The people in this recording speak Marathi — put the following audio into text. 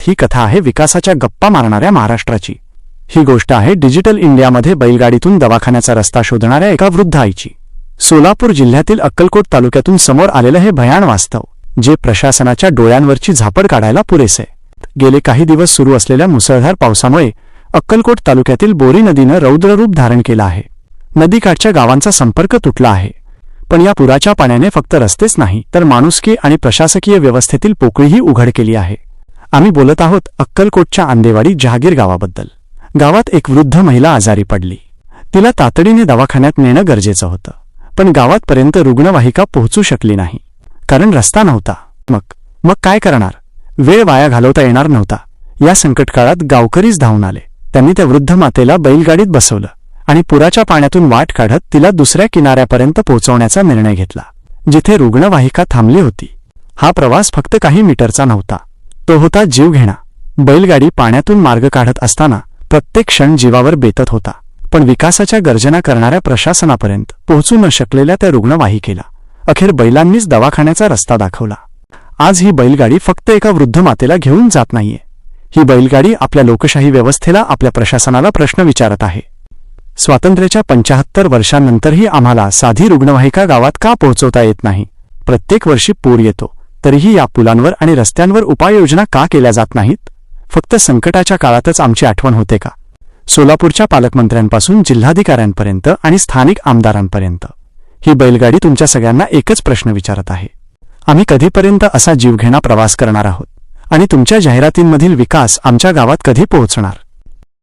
ही कथा आहे विकासाच्या गप्पा मारणाऱ्या महाराष्ट्राची. ही गोष्ट आहे डिजिटल इंडियामध्ये बैलगाडीतून दवाखान्याचा रस्ता शोधणाऱ्या एका वृद्ध आईची. सोलापूर जिल्ह्यातील अक्कलकोट तालुक्यातून समोर आलेलं हे भयान वास्तव जे प्रशासनाच्या डोळ्यांवरची झापड काढायला पुरेसे. गेले काही दिवस सुरू असलेल्या मुसळधार पावसामुळे अक्कलकोट तालुक्यातील बोरी नदीनं रौद्ररूप धारण केलं आहे. नदीकाठच्या गावांचा संपर्क तुटला आहे. पण या पुराच्या पाण्याने फक्त रस्तेच नाही तर माणुसकी आणि प्रशासकीय व्यवस्थेतील पोकळीही उघड केली आहे. आम्ही बोलत आहोत अक्कलकोटच्या आंदेवाडी जहागीर गावाबद्दल. गावात एक वृद्ध महिला आजारी पडली. तिला तातडीने दवाखान्यात नेणं गरजेचं होतं. पण गावातपर्यंत रुग्णवाहिका पोहोचू शकली नाही. कारण रस्ता नव्हता. मग मग काय करणार? वेळ वाया घालवता येणार नव्हता. या संकटकाळात गावकरीच धावून आले. त्यांनी त्या वृद्ध मातेला बैलगाडीत बसवलं आणि पुराच्या पाण्यातून वाट काढत तिला दुसऱ्या किनाऱ्यापर्यंत पोहोचवण्याचा निर्णय घेतला जिथे रुग्णवाहिका थांबली होती. हा प्रवास फक्त काही मीटरचा नव्हता. तो होता जीव घेणा. बैलगाडी पाण्यातून मार्ग काढत असताना प्रत्येक क्षण जीवावर बेतत होता. पण विकासाच्या गर्जना करणाऱ्या प्रशासनापर्यंत पोहोचू न शकलेल्या त्या रुग्णवाहिकेला अखेर बैलांनीच दवाखान्याचा रस्ता दाखवला. आज ही बैलगाडी फक्त एका वृद्ध मातेला घेऊन जात नाहीये. ही बैलगाडी आपल्या लोकशाही व्यवस्थेला आपल्या प्रशासनाला प्रश्न विचारत आहे. स्वातंत्र्याच्या पंचाहत्तर वर्षांनंतरही आम्हाला साधी रुग्णवाहिका गावात का पोहोचवता येत नाही? प्रत्येक वर्षी पूर येतो. तरीही या पुलांवर आणि रस्त्यांवर उपाययोजना का केल्या जात नाहीत? फक्त संकटाच्या काळातच आमची आठवण होते का? सोलापूरच्या पालकमंत्र्यांपासून जिल्हाधिकाऱ्यांपर्यंत आणि स्थानिक आमदारांपर्यंत. ही बैलगाडी तुमच्या सगळ्यांना एकच प्रश्न विचारत आहे. आम्ही कधीपर्यंत असा जीवघेणा प्रवास करणार आहोत? आणि तुमच्या जाहिरातींमधील विकास आमच्या गावात कधी पोहोचणार?